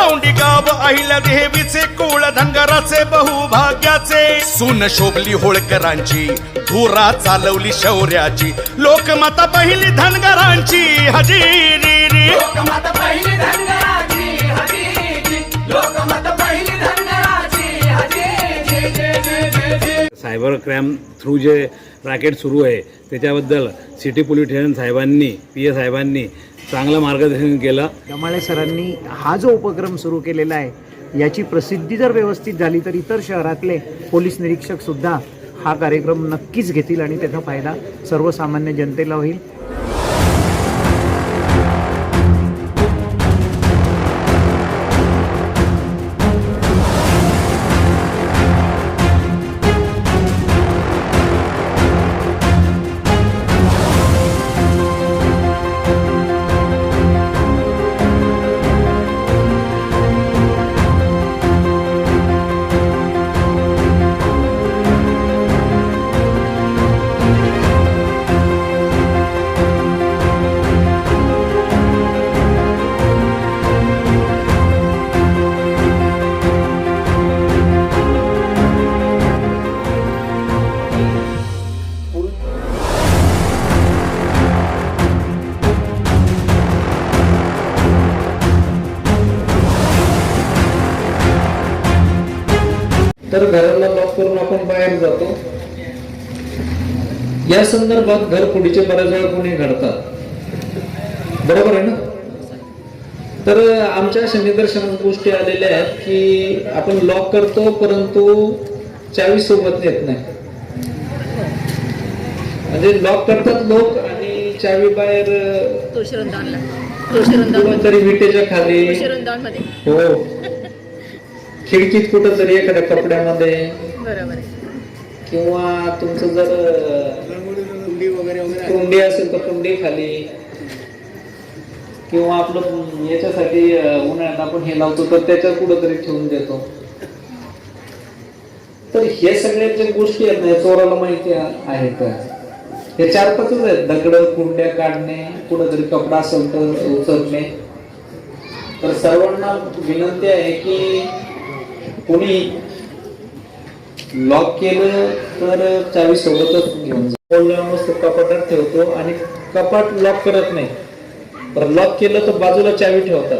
चौंडी गाव अहिल्या देवीचे कुळ धनगराचे बहुभाग्याचे. सून शोभली होळकरांची धुरा चालवली शौर्याची. लोकमाता पहिली धनगरांची हजेरी लोकमत पहिली धनगराची हजेरी. लोकमत पहिली धनगराची हजेरी. जय जय जय जय सायबर क्राईम थ्रू जे रॅकेट सुरू आहे त्याच्याबद्दल सिटी पोलीस स्टेशन साहेबांनी पी ए साहेबांनी चांगलं मार्गदर्शन केलं. गमाळे सरांनी हा जो उपक्रम सुरू केलेला आहे याची प्रसिद्धी जर व्यवस्थित झाली तर इतर शहरातले पोलीस निरीक्षक सुद्धा हा कार्यक्रम नक्कीच घेतील आणि त्याचा फायदा सर्वसामान्य जनतेला होईल. तर घराला लॉक करून आपण बाहेर जातो. या संदर्भात घरफोडीचे बऱ्याच वेळा गुन्हे घडतात. बरोबर आहे ना? तर आमच्या अशा निदर्शनास गोष्टी आलेल्या आहेत की आपण लॉक करतो परंतु चावी सोबत येत नाही. म्हणजे लॉक करतात लोक आणि चावी बाहेर कुठंतरी विटेच्या खाली. हो. खिडकीत कुठंतरी एखाद्या कपड्यामध्ये बरोबर आहे. किंवा तुमचं जर कुंडी असेल तर कुंडी खाली. किंवा आपलं याच्यासाठी उन्हाळ्यात आपण हे लावतो तर त्याच्या कुठंतरी ठेवून देतो. तर हे सगळ्या ज्या गोष्टी आहेत ना या चोराला माहिती आहेत. हे चार पाचच आहेत. दगड कुंड्या काढणे कुठंतरी कपडा असेल तर उचलणे. तर सर्वांना विनंती आहे की कोणी लॉक केलं तर चावी सोबतच घेऊन जा. मस्त कपाटात ठेवतो आणि कपाट लॉक करत नाही. तर लॉक केलं तर बाजूला चावी ठेवतात.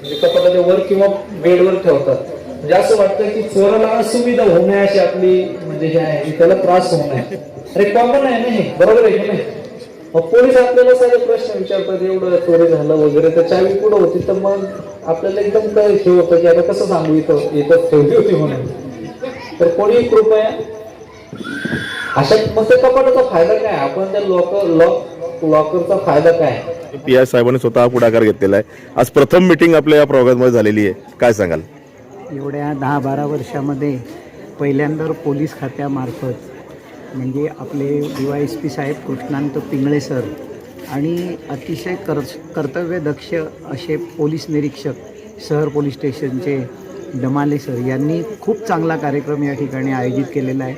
म्हणजे कपाटाच्या वर किंवा बेडवर ठेवतात. म्हणजे असं वाटतं की चोराला असुविधा होऊ नये अशी आपली म्हणजे हे आहे त्याला त्रास होऊ नये. अरे कॉमन आहे ना हे? बरोबर आहे की नाही? मग पोलीस आपल्याला सारे प्रश्न विचारतात एवढं चोरी झालं वगैरे तर चावी कुठं होती? तर मग आपल्याला एकदम काय हे होतं की आता कसं सांगू इथं इथं ठेवली होती म्हणून. तर कोणी कृपया अशा मग कपाटाचा फायदा काय? आपण त्या लॉक लॉक लॉकरचा फायदा काय? पी आय साहेबांनी स्वतः पुढाकार घेतलेला आहे. आज प्रथम मिटिंग आपल्या या प्रोग्राममध्ये झालेली आहे. काय सांगाल? एवढ्या दहा बारा वर्षामध्ये पहिल्यांदा पोलीस खात्यामार्फत म्हणजे आपले डी वाय एस पी साहेब कृष्णांत पिंगळे सर आणि अतिशय कर कर्तव्यदक्ष असे पोलीस निरीक्षक शहर पोलीस स्टेशनचे डमाले सर यांनी खूप चांगला कार्यक्रम या ठिकाणी आयोजित केलेला आहे.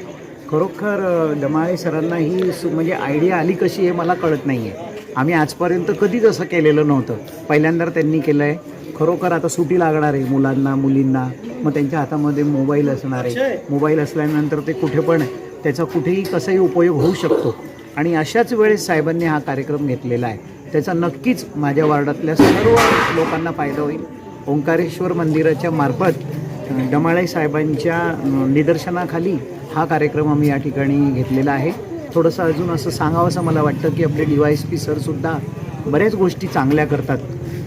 खरोखर डमाळे सरांना ही सु म्हणजे आयडिया आली कशी हे मला कळत नाही आहे आम्ही आजपर्यंत कधीच असं केलेलं नव्हतं. पहिल्यांदा त्यांनी केलं आहे खरोखर आता सुटी लागणार आहे मुलांना मुलींना. मग त्यांच्या हातामध्ये मोबाईल असणार आहे. मोबाईल असल्यानंतर ते कुठे पण त्याचा कुठेही कसाही उपयोग होऊ शकतो. आणि अशाच वेळेस साहेबांनी हा कार्यक्रम घेतलेला आहे. त्याचा नक्कीच माझ्या वार्डातल्या सर्व लोकांना फायदा होईल. ओंकारेश्वर मंदिराच्या मार्फत डमाळे साहेबांच्या निदर्शनाखाली हा कार्यक्रम आम्ही या ठिकाणी घेतलेला आहे. थोडंसं अजून असं सांगावंसं मला वाटतं की आपले डी वाय एस पी सरसुद्धा बऱ्याच गोष्टी चांगल्या करतात.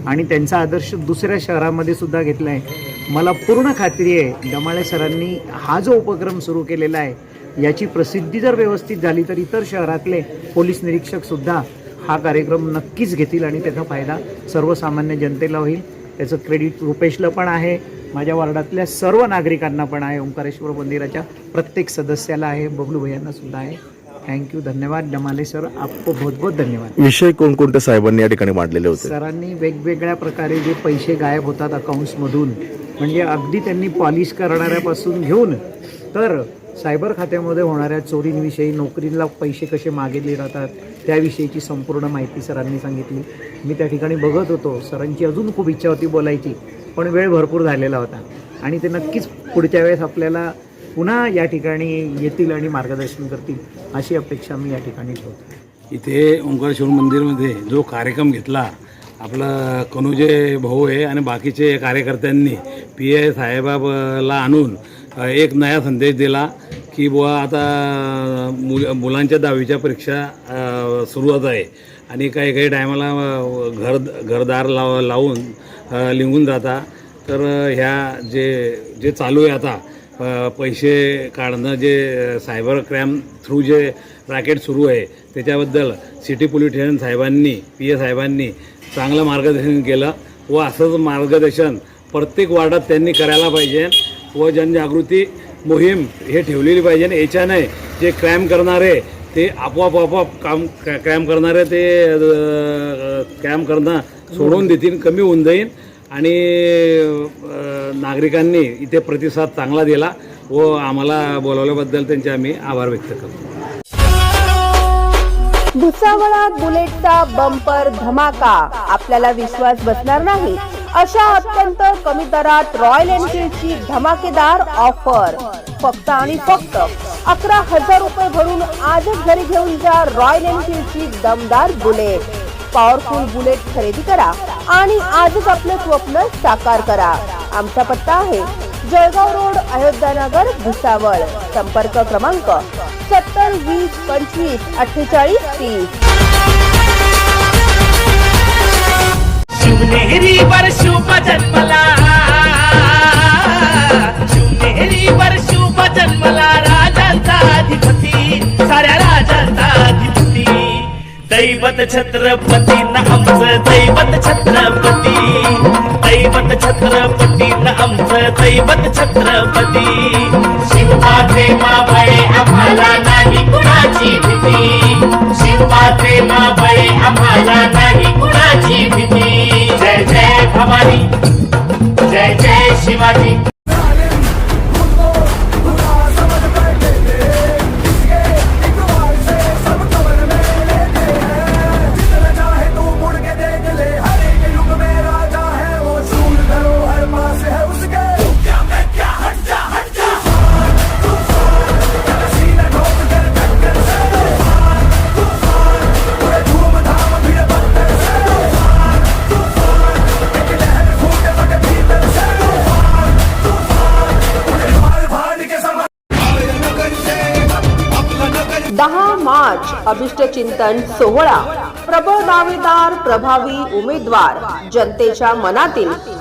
आणि त्यांचा आदर्श दुसऱ्या शहरामध्ये सुद्धा घेतला आहे मला पूर्ण खात्री आहे डमाळे सरांनी हा जो उपक्रम सुरू केलेला आहे याची प्रसिद्धी जर व्यवस्थित झाली तर इतर शहरातले पोलीस निरीक्षक सुद्धा हा कार्यक्रम नक्कीच घेतील आणि त्याचा फायदा सर्वसामान्य जनतेला होईल. त्याचं क्रेडिट रुपेशला पण आहे. माझ्या वार्डातल्या सर्व नागरिकांना पण आहे. ओंकारेश्वर मंदिराच्या प्रत्येक सदस्याला आहे. बबलू भैयांना सुद्धा आहे. थँक्यू धन्यवाद. डमाले सर आपको बहुत बहुत धन्यवाद. विषय कोणकोणत्या साहेबांनी या ठिकाणी मांडलेले होते? सरांनी वेगवेगळ्या प्रकारे जे पैसे गायब होतात अकाउंट्समधून म्हणजे अगदी त्यांनी पॉलिश करणाऱ्यापासून घेऊन तर सायबर खात्यामध्ये होणाऱ्या चोरींविषयी नोकरीला पैसे कसे मागितले जातात त्याविषयीची संपूर्ण माहिती सरांनी सांगितली. मी त्या ठिकाणी बघत होतो. सरांची अजून खूप इच्छा होती बोलायची पण वेळ भरपूर झालेला होता. आणि ते नक्कीच पुढच्या वेळेस आपल्याला पुन्हा या ठिकाणी येतील आणि मार्गदर्शन करतील अशी अपेक्षा मी या ठिकाणी ठेवतो. इथे ओंकारेश्वर मंदिरमध्ये जो कार्यक्रम घेतला आपला कनुजे भाऊ आहे आणि बाकीचे कार्यकर्त्यांनी पी आय साहेबाला आणून एक नया संदेश दिला की बुवा आता मुल मुलांच्या दहावीच्या परीक्षा सुरुवात आहे. आणि काही काही टायमाला घर घरदार लाव लावून लिंगून लिहून जाता. तर ह्या जे जे चालू आहे आता पैसे काढणं जे सायबर क्राईम थ्रू जे रॅकेट सुरू आहे त्याच्याबद्दल सिटी पोलीस स्टेशन साहेबांनी पी ए साहेबांनी चांगलं मार्गदर्शन केलं. व असंच मार्गदर्शन प्रत्येक वार्डात त्यांनी करायला पाहिजे. व जनजागृती मोहीम हे ठेवलेली पाहिजे याच्याने जे क्राईम करणारे ते आपोआप आपोआप काम क्राईम करणारे ते क्राईम करणं सोडून देतील कमी होऊन जाईल. आणि नागरिकांनी इथे प्रतिसाद चांगला दिला व आम्हाला बोलावल्याबद्दल त्यांचे आम्ही आभार व्यक्त करतो. भुसावळात बुलेटचा बंपर धमाका. आपल्याला विश्वास बसणार नाही. अशा अत्यंत कमी दरात रॉयल एनफिल्डची धमाकेदार ऑफर फक्त आणि फक्त अकरा हजार रुपये भरून आजच घरी घेऊन जा रॉयल एनफिल्डची दमदार बुलेट. पॉवरफुल बुलेट खरेदी करा आणि आजच आपलं स्वप्न साकार करा. आमचा पत्ता आहे जळगाव रोड अयोध्यानगर भुसावळ. संपर्क क्रमांक सत्तर वीस पंचवीस अठ्ठेचाळीस तीस. शिवनेरीवर शुभ जन्मला. शिवनेरीवर शुभ जन्मला राजांचा अधिपती साऱ्या राजांचा अधिपती. दैवत छत्रपती न आमचं दैवत छत्रपती. दैवत छत्रपती न आमचं दैवत छत्रपती. जय दहा मार्च अभिष्ट चिंतन सोहळा. प्रबळ दावेदार प्रभावी उमेदवार. जनतेच्या मनातील